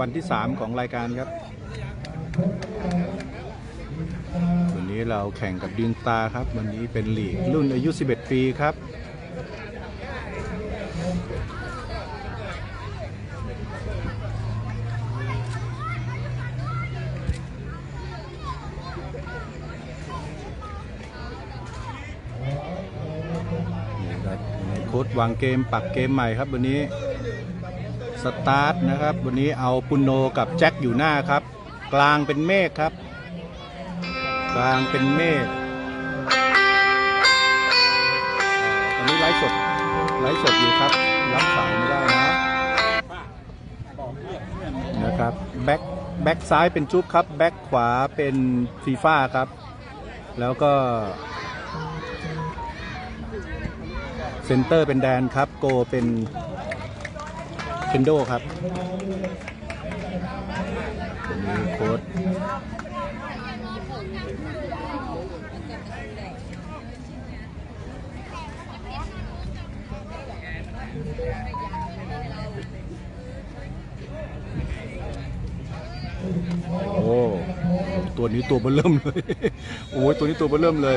วันที่ 3 ของรายการครับวันนี้เราแข่งกับดินตาครับ วันนี้เป็นลีกรุ่นอายุ 11 ปีครับนี่ครับโค้ดวางเกมปรับเกมใหม่ครับวันนี้ สตาร์ทนะครับ วันนี้เอาปุณโนกับแจ็คอยู่หน้าครับ กลางเป็นเมฆครับ กลางเป็นเมฆตอนนี้ไลฟ์สดไลฟ์สดอยู่ครับ รับสายไม่ได้นะนะครับแบ็คแบ็คซ้ายเป็นจุ๊บครับ แบ็คขวาเป็นฟีฟ่าครับ แล้วก็เซนเตอร์เป็นแดนครับ โกเป็น เคนโดครับนี่โค้ดโอ้ ตัวนี้ตัวเบอร์เริ่มเลย โอ้ยตัวนี้ตัวเบอร์เริ่มเลย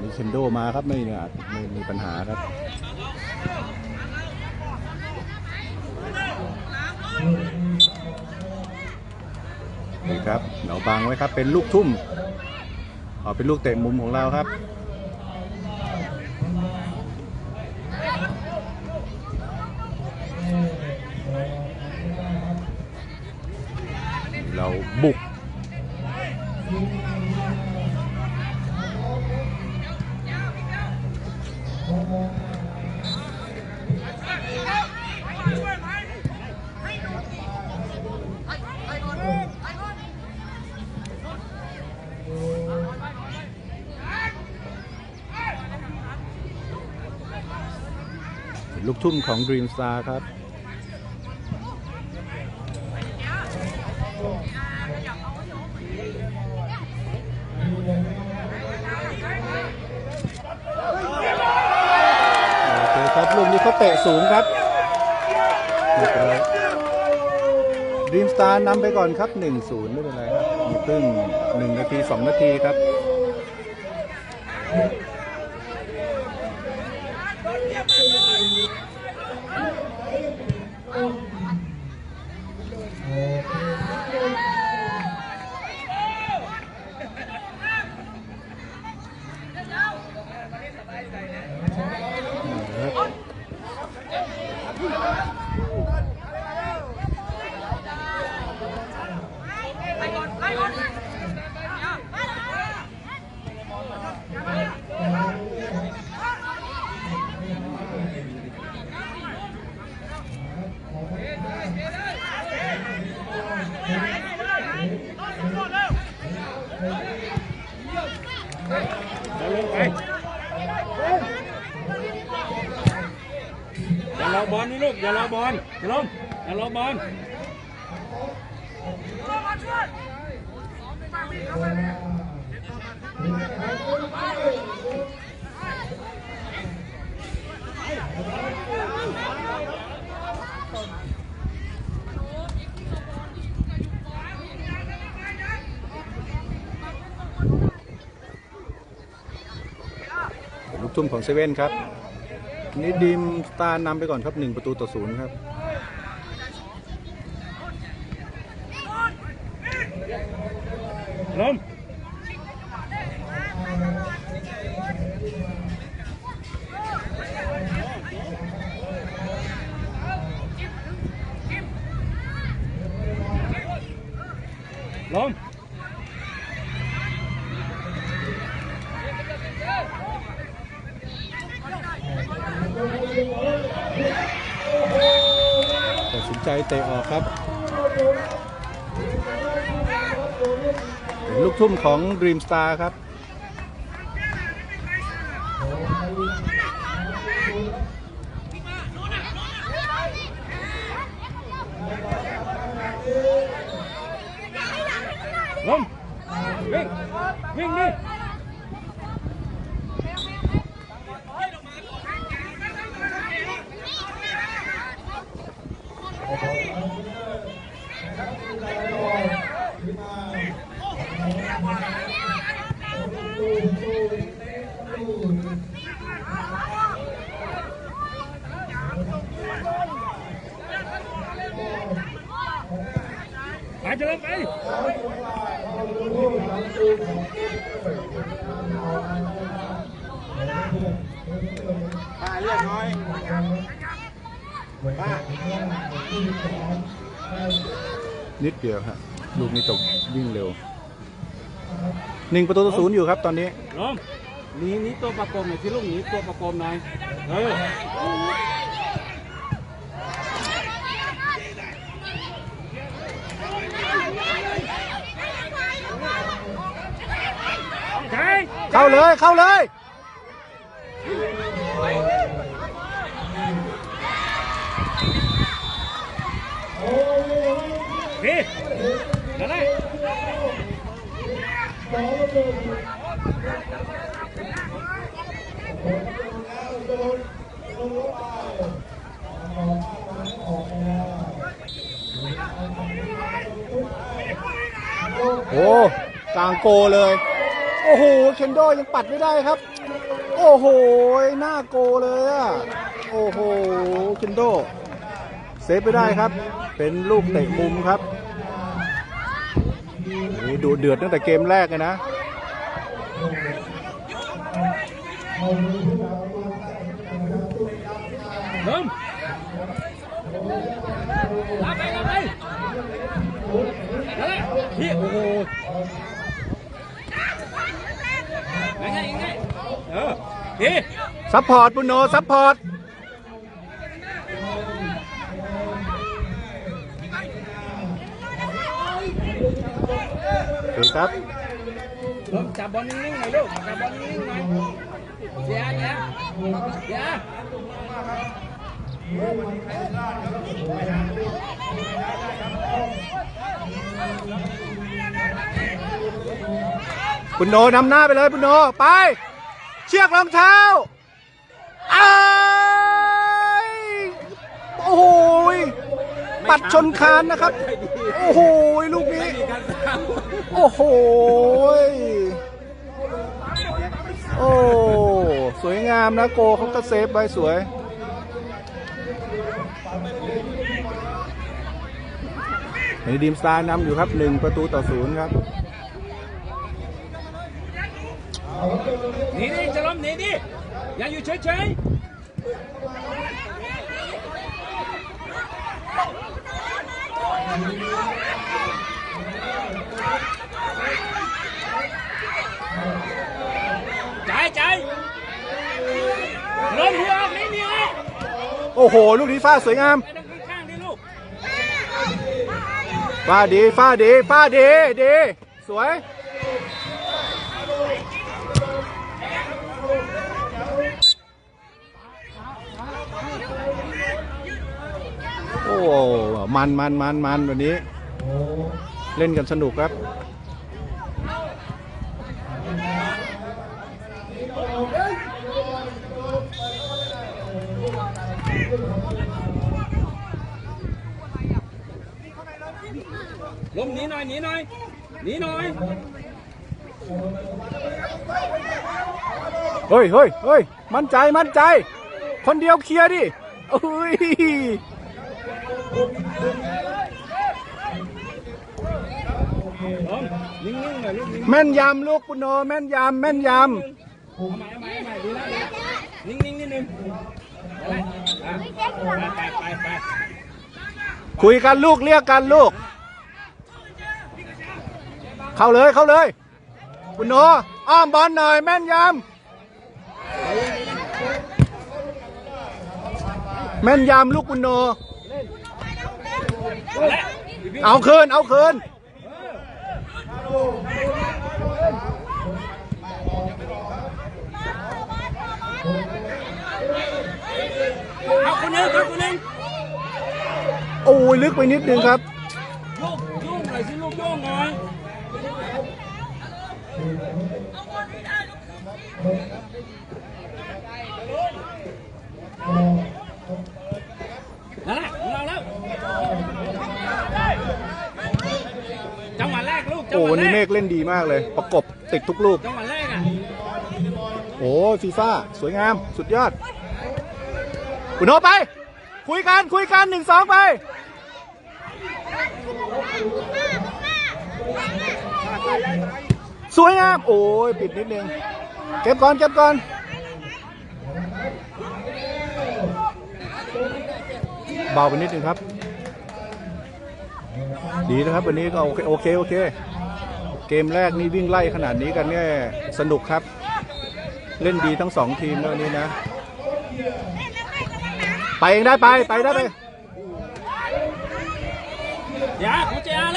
มีเคนโดมาครับไม่เนี่ยไม่มีปัญหาครับ นี่ครับเราบังไว้ครับเป็นลูกทุ่มเอาเป็นลูกเตะมุมของเราครับเราบุก ทุ่มของ Dream Star ครับ โอเคครับลูกนี้เขาเตะสูงครับดีมสตาร์นำไปก่อนครับ 1-0 ไม่เป็นไรครับมีครึ่ง1นาที 2 นาทีครับ บอลนี่ลูกอย่ารอบอลอย่าลงอย่ารอบอลลูกทุ่มของเซเว่นครับ นี่ดีมสตาร์นำไปก่อนครับหนึ่งประตูต่อศูนย์ครับลง ลง ตัดสินใจเตะออก ครับเป็นลูกทุ่มของ Dream Star ครับลงวิ่งวิ่งดิ ป้าเรียกน้อยป้านิดเดียวครับลูกนี้ตกวิ่งเร็วหนึ่งประตูต่อศูนย์อยู่ครับตอนนี้ล้มหนีหนีตัวประกอบหน่อยที่ลูกนี้ตัวประกอบหน่อยเออใช่ เข้าเลย เข้าเลยพี่นั่นแหละโอ้กลางโกเลย โอ้โหเคนโดยังปัดไม่ได้ครับ โอ้โหหน้าโกเลยอะโอ้โหเคนโดเซฟไปได้ครับ เป็นลูกเตะมุมครับนี่ดูเดือดตั้งแต่เกมแรกเลยนะล้มลาไปลาไปนั่นแหละพี่โอ้โหยังไงยังไง เออพี่ซัพพอร์ตปุณโญซัพพอร์ตถูกครับลมจับบอลนิ่งๆหน่อยลูกจับบอลนิ่งๆหน่อยเดี๋ยเดี๋ยเดี๋ยว ปุณโญนำหน้าไปเลยปุณโญไป เชือกรองเท้าไอ้โอ้โหยปัดชนคานนะครับ โอ้โหยลูกนี้ โอ้โหยโอ้สวยงามนะโกเขาก็เซฟไว้สวยในดีมสตาร์นำอยู่ครับหนึ่งประตูต่อศูนย์ครับ หนีดิจะล้มหนีดิอย่าอยู่เฉยๆใจใจล้มหัวออกไม่มีเลยโอ้โห ลูกนี้ฟาดสวยงามไปทางข้างๆดิลูกฟาดดีฟาดดีฟาดดีดีสวย อ้มันมันมันมันวันนี้ เล่นกันสนุกครับล้มหนีหน่อยหนีหน่อยหนีหน่อยเฮ้ยเฮ้ยเฮ้ยมั่นใจมั่นใจ คนเดียวเคลียร์ดิโอ้ย แม่นยำลูกปุณโญแม่นยำแม่นยเอาใหม่เอาใหม่เอาใหม่ดีแล้วดีแล้วนิ่งๆนิดนึงอะไรอะไปไปไปำคุยกันลูกเรียกกันลูก เข้าเลยเข้าเลยปุณโญอ้อมบอลหน่อยแม่นยำแม่นยำลูกปุณโญและ เอาคืน เอาคืนเอาคนหนึงเอาคนหนึงโอ้ยลึกไปนิดนึงครับโยกโยกหน่อยสิลูกโยกหน่อยนั่นแหละของเราแล้ว จัง โอ้หวะวันนี้แรเมกฆเล่นดีมากเลย ประกบติดทุกลูก จังหวะแรกอะโอ้ฟีฟ่าสวยงาม สุดยอดคุณโนไป คุยกัน คุยกันหนึ่งสองไป สวยงาม โอ้ยปิดนิดนึง เก็บก่อน เก็บก่อน เบาไปนิดนึงครับ ดีนะครับ วันนี้ก็โอเค โอเค โอเค เกมแรกนี่วิ่งไล่ขนาดนี้กันเนี่ยสนุกครับ เล่นดีทั้งสองทีมแล้ววันนี้นะ ไปเองได้ไปไปได้ไปอย่าขอเจ้า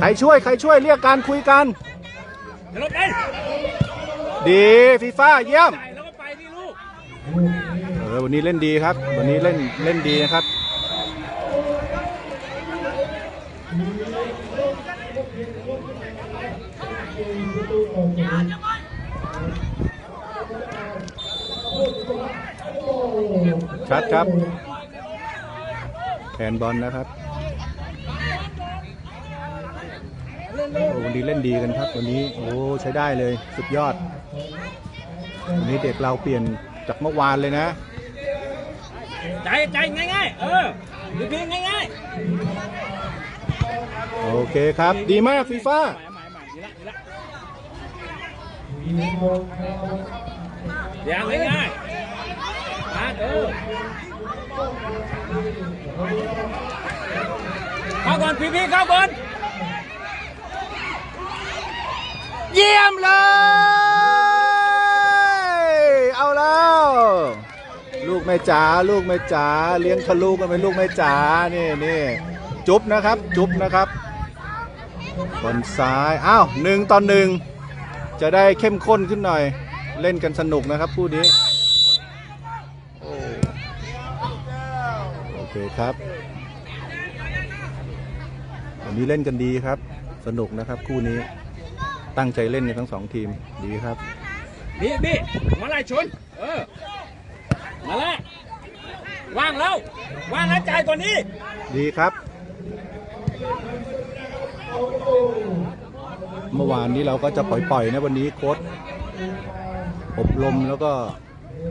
ใครช่วย ใครช่วยเรียกการคุยกันเดี๋ยวเราไปดีฟีฟ่าเยี่ยมเออวันนี้เล่นดีครับ วันนี้เล่นเล่นดีนะครับชัดครับ แผนบอลนะครับโอ้วันนี้เล่นดีกันครับ วันนี้โอ้ใช้ได้เลยสุดยอด วันนี้เด็กเราเปลี่ยนจากเมื่อวานเลยนะ ใจใจง่ายๆ เออดีพีง่ายโอเคครับ ดีมากฟีฟ่าๆใหม่ใหม่ใหม่ดีละดีละอย่างง่ายๆมาเออ เข้าก่อนพี่พี่เข้าก่อนเยี่ยมเลย เอาแล้ว ลูกแม่จ๋าลูกแม่จ๋าเลี้ยงทะลุกันเป็นลูกแม่จ๋านี่นี่จุ๊บนะครับ จุ๊บนะครับบอลซ้ายอ้าวหนึ่งต่อหนึ่งจะได้เข้มข้นขึ้นหน่อย เล่นกันสนุกนะครับคู่นี้โอ้โอเคครับ วันนี้เล่นกันดีครับ สนุกนะครับคู่นี้ ตั้งใจเล่นกันทั้งสองทีม ดีครับนี่พี่มาไล่ชน เออ มาแล้วว่างแล้ว ว่างแล้วจ่ายก่อนนี้ ดีครับ เมื่อวานนี้เราก็จะปล่อยๆนะวันนี้โค้ดอบรมแล้วก็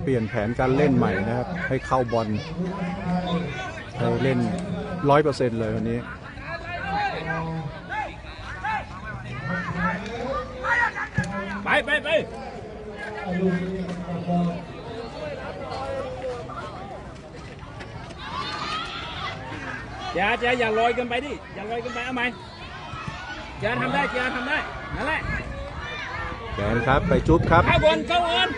เปลี่ยนแผนการเล่นใหม่นะครับ ให้เข้าบอล ให้เล่นร้อยเปอร์เซ็นต์เลยวันนี้ไปไปไปอย่าอย่าอย่าลอยกันไปดิ อย่าลอยกันไปเอาไหมอย่าทำได้อย่าทำได้นั่นแหละแขนครับไปจุ๊บครับเข้าบอลเข้าบอล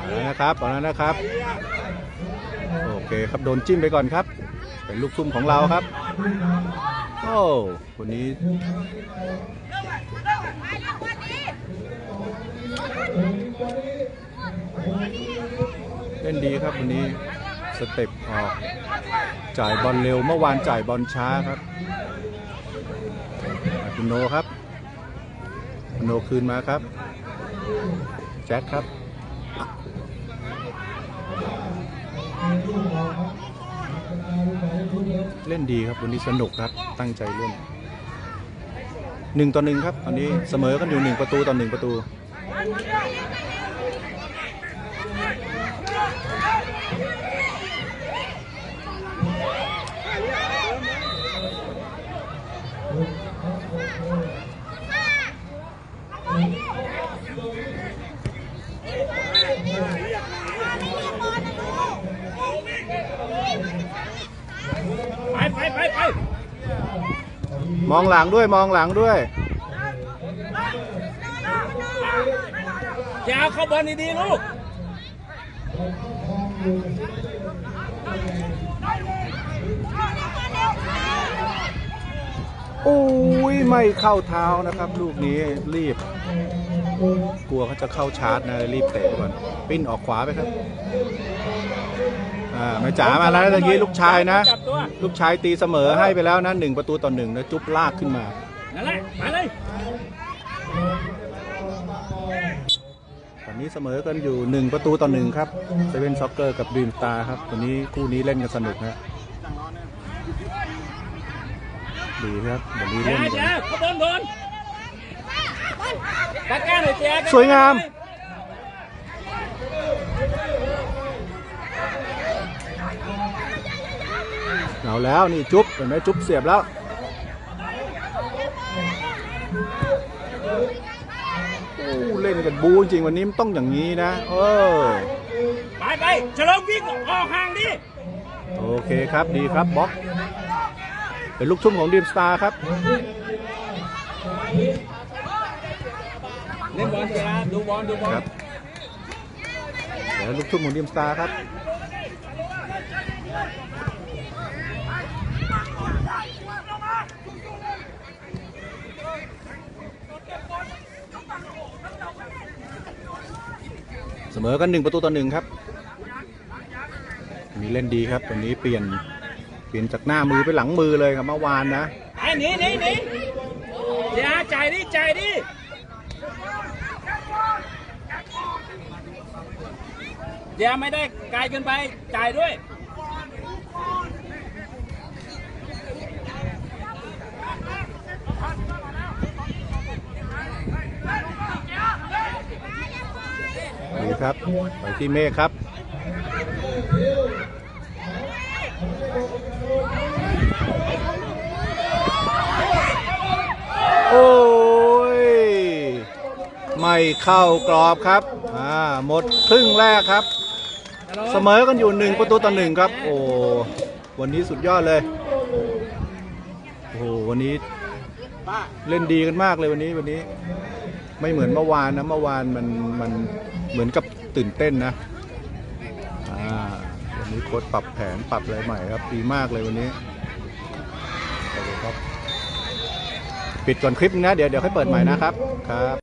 เอาแล้วนะครับเอาแล้วนะครับ โอเคครับโดนจิ้มไปก่อนครับ เป็นลูกซุ่มของเราครับ โอ้คนนี้เล่นดีครับวันนี้สเต็ปออกจ่ายบอลเร็วเมื่อวานจ่ายบอลช้าครับคุณโนครับคุณโนคืนมาครับ แจ็คครับ เล่นดีครับวันนี้สนุกครับตั้งใจเล่นหนึ่งต่อหนึ่งครับตอนนี้เสมอกันอยู่หนึ่งประตูต่อหนึ่งประตู ไปไปไปไป มองหลังด้วยมองหลังด้วย อย่าเอาเข้าบอลดีๆลูกอุ้ยไม่เข้าเท้านะครับ ลูกนี้รีบ กลัวเขาจะเข้าชาร์จนะรีบเตะก่อนปิ้นออกขวาไปครับ อ่าแม่จ๋ามาแล้วตะกี้ลูกชายนะ จับตัวลูกชายตีเสมอให้ไปแล้วนะหนึ่งประตูต่อหนึ่งนะจุ๊บลากขึ้นมา นั่นแหละมาเลยตอนนี้เสมอกันอยู่1ประตูต่อหนึ่งครับเซเว่นซ็อกเกอร์กับดีมสตาร์ครับวันนี้คู่นี้เล่นกันสนุกนะดีครับวันนี้เจ้าเล่นกัเจ้านขบวนโดนตะกร้าหน่อยเจ้าสวยงาม เอาแล้วนี่จุ๊บเห็นไหมจุ๊บเสียบแล้วโอ้เล่นกันบูจริงวันนี้มันต้องอย่างนี้นะ เออไปไปฉลองวิ่งออกห่างดิโอเคครับดีครับบล็อกเป็นลูกทุ่มของดีมสตาร์ครับเล่นบอลเจ้าดูบอลดูบอลครับเดี๋ยวลูกทุ่มของดีมสตาร์ครับ มอกันหนึ่งประตูต่อหนึ่งครับมีเล่นดีครับวันนี้เปลี่ยนเปลี่ยนจากหน้ามือไปหลังมือเลยครับเมื่อวานนะไอ้หนีหนีหนีอย่าจ่ายดิจ่ายดิเดี๋ยวไม่ได้ไกลเกินไปจ่ายด้วย ดีครับไปที่เมฆครับโอ้ย ไม่เข้ากรอบครับอ่าหมดครึ่งแรกครับ เสมอกันอยู่หนึ่งประตูต่อหนึ่งครับ โอ้วันนี้สุดยอดเลย โอ้โหวันนี้เล่นดีกันมากเลยวันนี้วันนี้ ไม่เหมือนเมื่อวานนะเมื่อวานมันมัน เหมือนกับตื่นเต้นนะอ่าวันนี้โค้ดปรับแผนปรับอะไรใหม่ครับ ดีมากเลยวันนี้โอเคครับ ปิดก่อนคลิปนึงนะ เดี๋ยวเดี๋ยวค่อยเปิดใหม่นะครับครับ